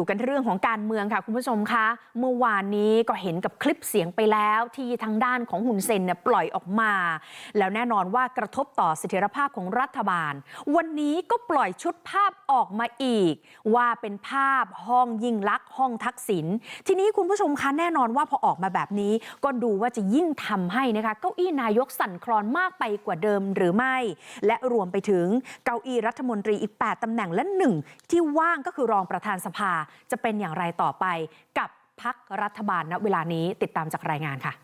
อยู่กันเรื่องของการเมืองค่ะคุณผู้ชมคะเมื่อวานนี้ก็เห็นกับคลิปเสียงไปแล้วที่ทางด้านของหุ่นเซนเนี่ยปล่อยออกมา แล้วแน่นอนว่ากระทบต่อเสถียรภาพของรัฐบาล วันนี้ก็ปล่อยชุดภาพออกมาอีก ว่าเป็นภาพห้องยิ่งลักษณ์ห้องทักษิณทีนี้คุณผู้ชมคะแน่นอนว่าพอออกมาแบบนี้ ก็ดูว่าจะยิ่งทำให้นะคะเก้าอี้นายกสั่นคลอนมากไปกว่าเดิมหรือไม่ และรวมไปถึงเก้าอี้รัฐมนตรีอีก 8ตำแหน่งและหนึ่งที่ว่างก็คือรองประธานสภาจะเป็นอย่างไรต่อไปกับพักรัฐบาลณเวลานี้ติดตามจากรายงานค่ะ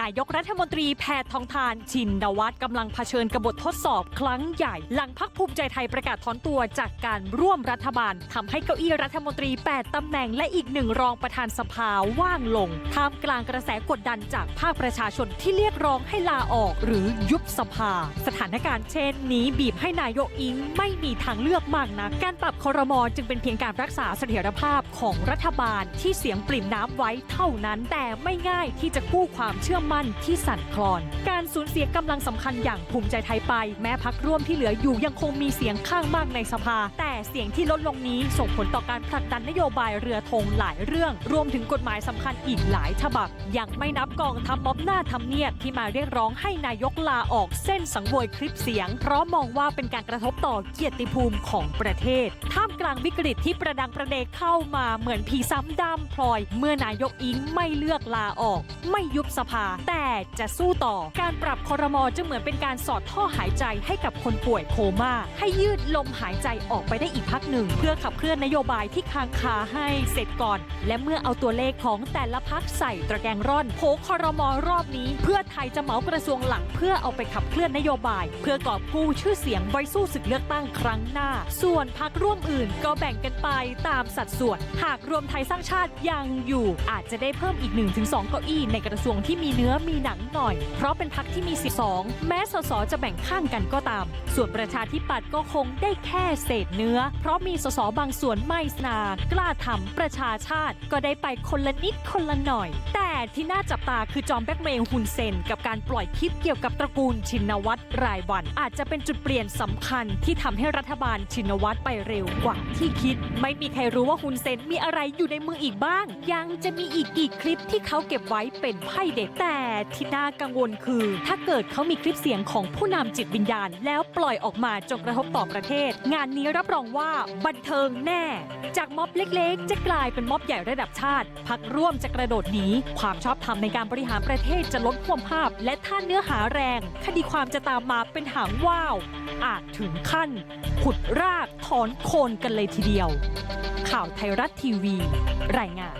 นายกรัฐมนตรีแพทองทานชินดวัฒน์กำลังเผชิญกบฏทดสอบครั้งใหญ่ หลังพักภูมิใจไทยประกาศถอนตัวจากการร่วมรัฐบาลทำให้เก้าอี้รัฐมนตรี 8ตำแหน่งและอีกหนึ่งรองประธานสภาว่างลงท่ามกลางกระแสกดดันจากภาคประชาชนที่เรียกร้องให้ลาออกหรือยุบสภา สถานการณ์เช่นนี้บีบให้นายกอิงไม่มีทางเลือกมากนักการปรับคอรมอจึงเป็นเพียงการรักษาเสถียรภาพของรัฐบาลที่เสียงปริ่มน้ำไว้เท่านั้นแต่ไม่ง่ายที่จะกู้ความเชื่อมั่นที่สั่นคลอน การสูญเสียกำลังสำคัญอย่างภูมิใจไทยไป แม้พักร่วมที่เหลืออยู่ยังคงมีเสียงข้างมากในสภา แต่เสียงที่ลดลงนี้ส่งผลต่อการผลักดันนโยบายเรือธงหลายเรื่อง รวมถึงกฎหมายสำคัญอีกหลายฉบับ ยังไม่นับกองทัพม็อบหน้าทำเนียบที่มาเรียกร้องให้นายกลาออกเส้นสังเวยคลิปเสียง เพราะมองว่าเป็นการกระทบต่อเกียรติภูมิของประเทศ ท่ามกลางวิกฤตที่ประดังประเดเข้ามาเหมือนผีซ้ำดำพลอย เมื่อนายกอิงไม่เลือกลาออก ไม่ยุบสภาแต่จะสู้ต่อการปรับคอรมอจึงเหมือนเป็นการสอดท่อหายใจให้กับคนป่วยโคม่าให้ยืดลมหายใจออกไปได้อีกพักหนึ่ง เพื่อขับเคลื่อนนโยบายที่ค้างคาให้เสร็จก่อน และเมื่อเอาตัวเลขของแต่ละพักใส่ตะแกรงร่อนโผคอรมอรอบนี้ เพื่อไทยจะเหมากระทรวงหลักเพื่อเอาไปขับเคลื่อนนโยบาย เพื่อกอบกู้ชื่อเสียงไว้สู้ศึกเลือกตั้งครั้งหน้า ส่วนพักร่วมอื่นก็แบ่งกันไปตามสัดส่วน หากรวมไทยสร้างชาติยังอยู่ อาจจะได้เพิ่มอีก 1-2 เก้าอี้ในกระทรวงที่มีนื้อมีหนังหน่อย เพราะเป็นพักที่มี 12 แม้สสจะแบ่งข้างกันก็ตาม ส่วนประชาธิปัตย์ก็คงได้แค่เศษเนื้อ เพราะมีสสบางส่วนไม่สนากล้าทำประชาชาติก็ได้ไปคนละนิดคนละหน่อย แต่ที่น่าจับตาคือจอมแบ็กเมย์ฮุนเซน กับการปล่อยคลิปเกี่ยวกับตระกูลชินวัตรรายวัน อาจจะเป็นจุดเปลี่ยนสำคัญที่ทำให้รัฐบาลชินวัตรไปเร็วกว่าที่คิด ไม่มีใครรู้ว่าฮุนเซนมีอะไรอยู่ในมืออีกบ้าง ยังจะมีอีกกี่คลิปที่เขาเก็บไว้เป็นไพ่เด็ดแต่แต่ที่น่ากังวลคือ ถ้าเกิดเขามีคลิปเสียงของผู้นำจิตวิญญาณ แล้วปล่อยออกมาจนกระทบต่อประเทศ งานนี้รับรองว่าบันเทิงแน่ จากม็อบเล็กๆ จะกลายเป็นม็อบใหญ่ระดับชาติ พักร่วมจะกระโดดหนีความชอบธรรมในการบริหารประเทศจะลดความภาพ และถ้าเนื้อหาแรง คดีความจะตามมาเป็นหางว่าว อาจถึงขั้นขุดรากถอนโคนกันเลยทีเดียว ข่าวไทยรัฐทีวี รายงาน